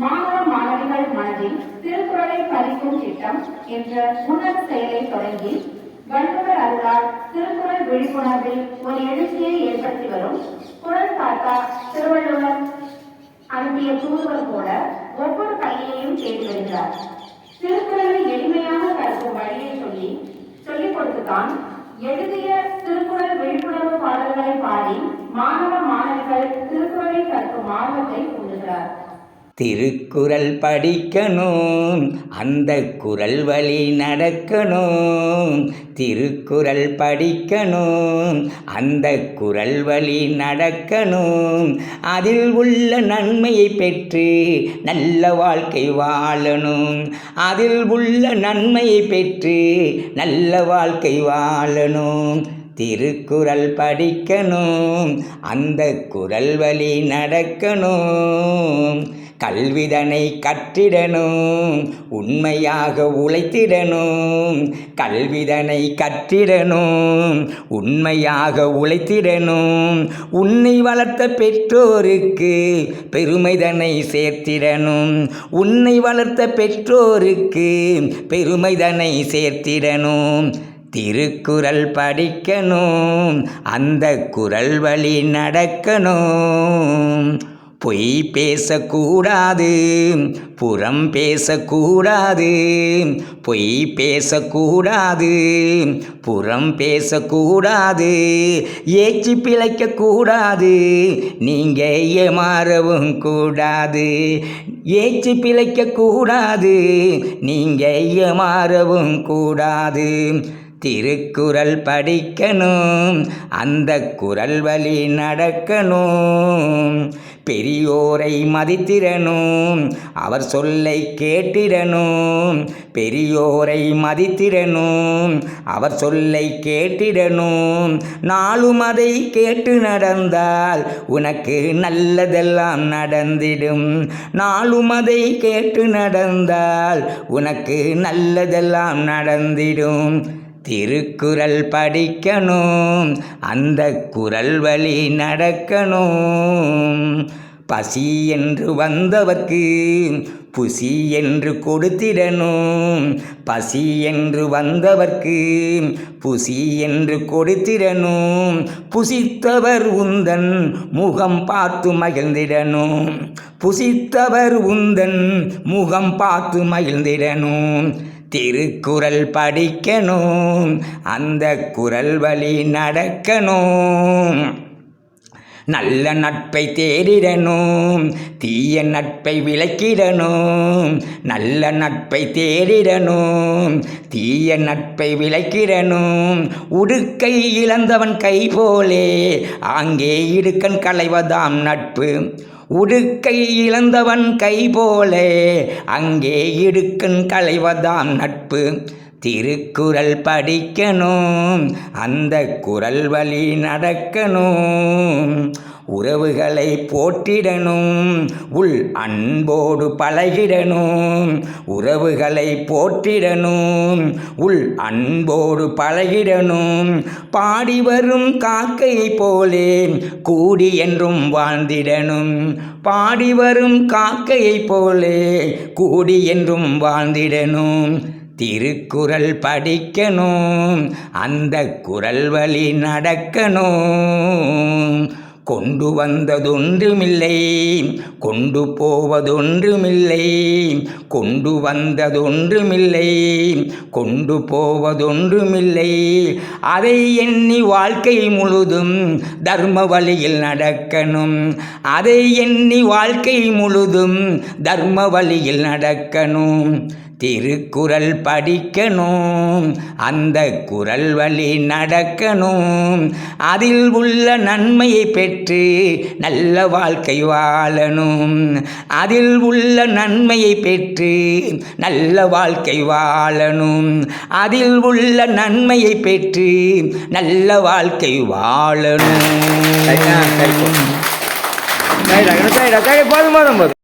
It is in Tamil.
மாணவ மாணவிகள் மனதில் திருக்குறளை பதிக்கும் திட்டம் என்ற உணர் செயலை தொடங்கி வள்ளுவர் அருளால் திருக்குறள் விழிப்புணர்வில் ஒரு எழுச்சியை ஏற்படுத்தி வரும் குரல் தாத்தா திருவள்ளுவர் அனுப்பிய தூதுவர் போல ஒவ்வொரு பள்ளியையும் தேடி வருகிறார். திருக்குறளை எளிமையாக கற்கும் வழியை சொல்லி சொல்லிக் கொடுத்துதான் எழுதிய திருக்குறள் விழிப்புணர்வு பாடல்களை பாடி மாணவ மாணவிகள் திருக்குறளை கற்கும் ஆர்வத்தை கூறுகிறார் திருக்குறள் படிக்கணும் அந்த குறள் வழி நடக்கணும். திருக்குறள் படிக்கணும் அந்த குறள் வழி நடக்கணும். அதில் உள்ள நன்மையை பெற்று நல்ல வாழ்க்கை வாழணும். அதில் உள்ள நன்மையை பெற்று நல்ல வாழ்க்கை வாழணும். திருக்குறள் படிக்கணும் அந்த குறள் வழி நடக்கணும். கல்விதனை கற்றிடணும் உண்மையாக உழைத்திடணும். கல்விதனை கற்றிடணும் உண்மையாக உழைத்திடணும். உன்னை வளர்த்த பெற்றோருக்கு பெருமைதனை சேர்த்திடணும். உன்னை வளர்த்த பெற்றோருக்கு பெருமைதனை சேர்த்திடணும். திருக்குறள் படிக்கணும் அந்த குறள் வழி நடக்கணும். பொய் பேசக்கூடாது புறம் பேசக்கூடாது பொய் பேசக்கூடாது புறம் பேசக்கூடாது ஏச்சி பிழைக்கக்கூடாது நீங்கள் ஏமாறவும் கூடாது ஏச்சி பிழைக்கக்கூடாது நீங்கள் ஏமாறவும் கூடாது. திருக்குறள் படிக்கணும் அந்த குறள் வழி நடக்கணும். பெரியோரை மதித்திடணும் அவர் சொல்லை கேட்டிடணும். பெரியோரை மதித்திடணும் அவர் சொல்லை கேட்டிடணும். நாளும் அதை கேட்டு நடந்தால் உனக்கு நல்லதெல்லாம் நடந்திடும். நாளும் அதை கேட்டு நடந்தால் உனக்கு நல்லதெல்லாம் நடந்திடும். திருக்குறள் படிக்கணும் அந்த குறள் வழி நடக்கணும். பசி என்று வந்தவர்க்கு புசி என்று கொடுத்திடணும். பசி என்று வந்தவர்க்கு புசி என்று கொடுத்திடணும். புசித்தவர் உந்தன் முகம் பார்த்து மகிழ்ந்திடணும். புசித்தவர் உந்தன் முகம் பார்த்து மகிழ்ந்திடணும். திருக்குறள் படிக்கணும் அந்த குறள் வழி நடக்கணும். நல்ல நட்பை தேடிடணும் தீய நட்பை விளக்கிடணும் நல்ல நட்பை தேடிடணும் தீய நட்பை விளக்கிடணும். உடுக்கை இழந்தவன் கை போலே அங்கே இடுக்கன் களைவதாம் நட்பு. உடுக்கை இழந்தவன் கை போலே அங்கே இடுக்கண் களைவதாம் நட்பு. திருக்குறள் படிக்கணும் அந்த குறள் வழி நடக்கணும். உறவுகளை போற்றிடணும். உள் அன்போடு பழகிடணும். உறவுகளை போற்றிடணும். உள் அன்போடு பழகிடணும். பாடி வரும் காக்கை போலே கூடி என்றும் வாழ்ந்திடணும். பாடி வரும் காக்கையை போலே கூடி என்றும் வாழ்ந்திடணும். திருக்குறள் படிக்கணும். அந்த குறள் வழி நடக்கணும். கொண்டு வந்ததொன்றுமில்லை. கொண்டு போவதொன்றுமில்லை. கொண்டு வந்ததொன்றுமில்லை. கொண்டு போவதொன்றுமில்லை. அதை எண்ணி வாழ்க்கை முழுதும் தர்ம வழியில் நடக்கணும். அதை எண்ணி வாழ்க்கை முழுதும் தர்ம வழியில் நடக்கணும். திருக்குறள் படிக்கணும் அந்த குறள் வழி நடக்கணும். அதில் உள்ள நன்மையை பெற்று நல்ல வாழ்க்கை வாழணும். அதில் உள்ள நன்மையை பெற்று நல்ல வாழ்க்கை வாழணும். அதில் உள்ள நன்மையை பெற்று நல்ல வாழ்க்கை வாழணும். போதும் போதும்.